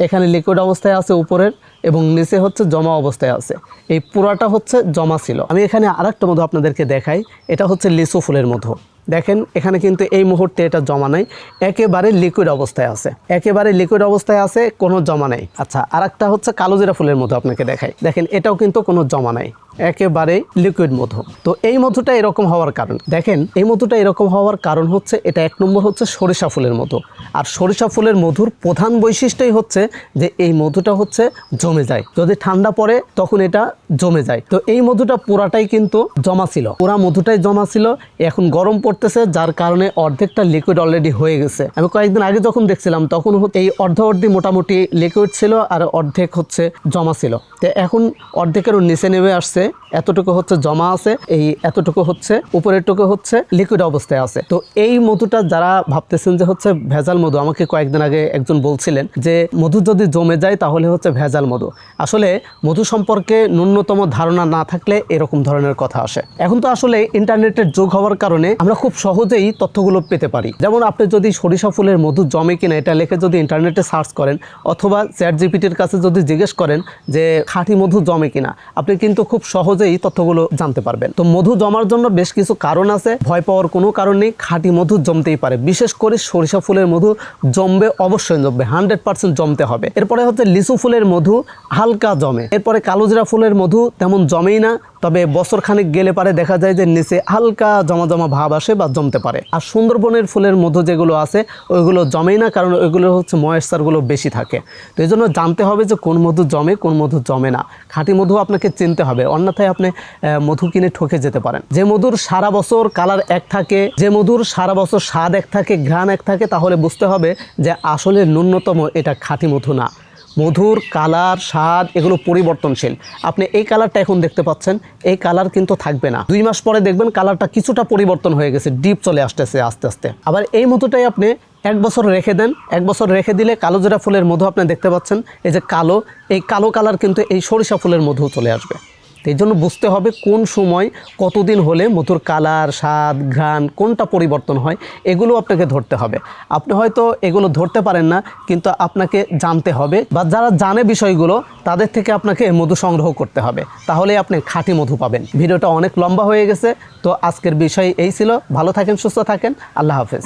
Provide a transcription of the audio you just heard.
এখানে লিকুইড অবস্থায় আছে উপরের এবং নিচে হচ্ছে জমা অবস্থায় আছে। এই পুরাটা হচ্ছে জমা ছিল। আমি এখানে আর একটা মধু আপনাদেরকে দেখাই। এটা হচ্ছে লিচু ফুলের মধু। দেখেন, এখানে কিন্তু এই মুহূর্তে এটা জমা নাই। একেবারে লিকুইড অবস্থায় আছে। একেবারে লিকুইড অবস্থায় আছে, কোনো জমা নাই। আচ্ছা আর একটা হচ্ছে কালোজিরা ফুলের মধু আপনাকে দেখাই। দেখেন, এটাও কিন্তু কোনো জমা নাই। একেবারে লিকুইড মধু। তো এই মধুটা এরকম হওয়ার কারণ। দেখেন, এই মধুটা এরকম হওয়ার কারণ হচ্ছে, এটা এক নম্বর হচ্ছে সরিষা ফুলের মধু। আর সরিষা ফুলের মধুর প্রধান বৈশিষ্ট্যই হচ্ছে যে, এই মধুটা হচ্ছে জমে যায়। যদি ঠান্ডা পড়ে, তখন এটা জমে যায়। তো এই মধুটা পুরাটাই কিন্তু জমা ছিল। পুরা মধুটাই জমা ছিল, এখন গরম পড়তেছে, যার কারণে অর্ধেকটা লিকুইড অলরেডি হয়ে গেছে। আমি কয়েকদিন আগে যখন দেখছিলাম, তখন এই অর্ধ অর্ধি মোটামুটি লিকুইড ছিল আর অর্ধেক হচ্ছে জমা ছিল। তো এখন অর্ধেকেরও নিচে নেমে আসছে এতটুকু হচ্ছে জমা আছে, এই এতটুকু হচ্ছে উপরের টুকু হচ্ছে লিকুইড অবস্থায় আছে। তো এই মধুটা যারা ভাবতেছেন যে হচ্ছে ভেজাল মধু, আমাকে কয়েকদিন আগে একজন বলছিলেন যে মধু যদি জমে যায় তাহলে হচ্ছে ভেজাল মধু। আসলে মধু সম্পর্কে ন্যূনতম ধারণা না থাকলে এরকম ধরনের কথা আসে। এখন তো আসলে ইন্টারনেটের যোগ হওয়ার কারণে আমরা খুব সহজেই তথ্যগুলো পেতে পারি। যেমন আপনি যদি সরিষা ফুলের মধু জমে কিনা, এটা লিখে যদি ইন্টারনেটে সার্চ করেন, অথবা চ্যাট জিপিটির কাছে যদি জিজ্ঞেস করেন যে খাঁটি মধু জমে কিনা, আপনি কিন্তু খুব সহজেই তথ্যগুলো জানতে পারবেন। তো মধু জমার জন্য বেশ কিছু কারণ আছে। ভয় পাওয়ার কোনো কারণ নেই। খাঁটি মধু জমতেই পারে। বিশেষ করে সরিষা ফুলের মধু জমবে অবশ্যই জমবে। হান্ড্রেড পার্সেন্ট জমতে হবে। এরপরে হচ্ছে লিচু ফুলের মধু হালকা জমে। এরপরে কালোজিরা ফুলের মধু তেমন জমেই না। তবে বছর খানিক গেলে পারে দেখা যায় যে নিচে হালকা জমা জমা ভাব আসে বা জমতে পারে। আর সুন্দরবনের ফুলের মধু যেগুলো আছে, ওইগুলো জমেই না, কারণ ওইগুলো হচ্ছে ময়েশ্চারগুলো বেশি থাকে। তো এই জন্য জানতে হবে যে কোন মধু জমে, কোন মধু জমে না। খাঁটি মধু আপনাকে চিনতে হবে, অন্যথায় আপনি মধু কিনে ঠকে যেতে পারেন। যে মধুর সারা বছর কালার এক থাকে, যে মধুর সারা বছর স্বাদ এক থাকে, ঘ্রাণ এক থাকে, তাহলে বুঝতে হবে যে আসলে ন্যূনতম এটা খাঁটি মধু না। মধুর কালার, স্বাদ, এগুলো পরিবর্তনশীল। আপনি এই কালারটা এখন দেখতে পাচ্ছেন, এই কালার কিন্তু থাকবে না। দুই মাস পরে দেখবেন কালারটা কিছুটা পরিবর্তন হয়ে গেছে, ডিপ চলে আসতেছে আস্তে আস্তে। আবার এই মধুটাই আপনি এক বছর রেখে দেন, এক বছর রেখে দিলে কালো জোড়া ফুলের মধু আপনি দেখতে পাচ্ছেন, এই যে কালো, এই কালো কালার কিন্তু এই সরিষা ফুলের মধু চলে আসবে। তো এই জন্য বুঝতে হবে কোন সময় কতদিন হলে মধুর কালার, স্বাদ, ঘ্রাণ কোনটা পরিবর্তন হয়, এগুলো আপনাকে ধরতে হবে। আপনি হয়তো এগুলো ধরতে পারেন না, কিন্তু আপনাকে জানতে হবে বা যারা জানে বিষয়গুলো, তাদের থেকে আপনাকে মধু সংগ্রহ করতে হবে। তাহলে আপনি খাঁটি মধু পাবেন। ভিডিওটা অনেক লম্বা হয়ে গেছে, তো আজকের বিষয় এই ছিল। ভালো থাকেন, সুস্থ থাকেন। আল্লাহ হাফেজ।